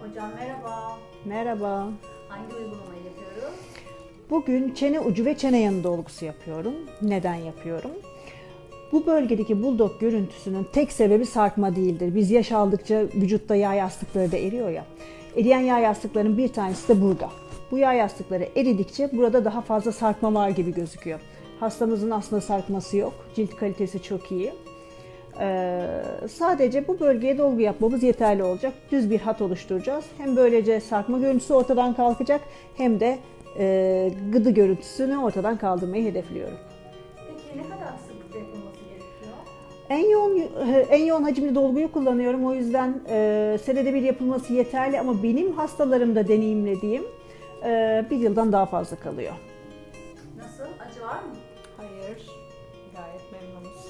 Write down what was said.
Hocam merhaba. Merhaba. Hangi uygulamayı yapıyoruz? Bugün çene ucu ve çene yanı dolgusu yapıyorum. Neden yapıyorum? Bu bölgedeki buldog görüntüsünün tek sebebi sarkma değildir. Biz yaş aldıkça vücutta yağ yastıkları da eriyor ya. Eriyen yağ yastıklarının bir tanesi de burada. Bu yağ yastıkları eridikçe burada daha fazla sarkma var gibi gözüküyor. Hastamızın aslında sarkması yok. Cilt kalitesi çok iyi. Ee, sadece bu bölgeye dolgu yapmamız yeterli olacak. Düz bir hat oluşturacağız. Hem böylece sarkma görüntüsü ortadan kalkacak hem de e, gıdı görüntüsünü ortadan kaldırmayı hedefliyorum. Peki ne kadar sıklıkta yapılması gerekiyor? En yoğun, e, en yoğun hacimli dolguyu kullanıyorum. O yüzden e, senede bir yapılması yeterli ama benim hastalarımda deneyimlediğim e, bir yıldan daha fazla kalıyor. Nasıl? Acı var mı? Hayır. Gayet memnunuz.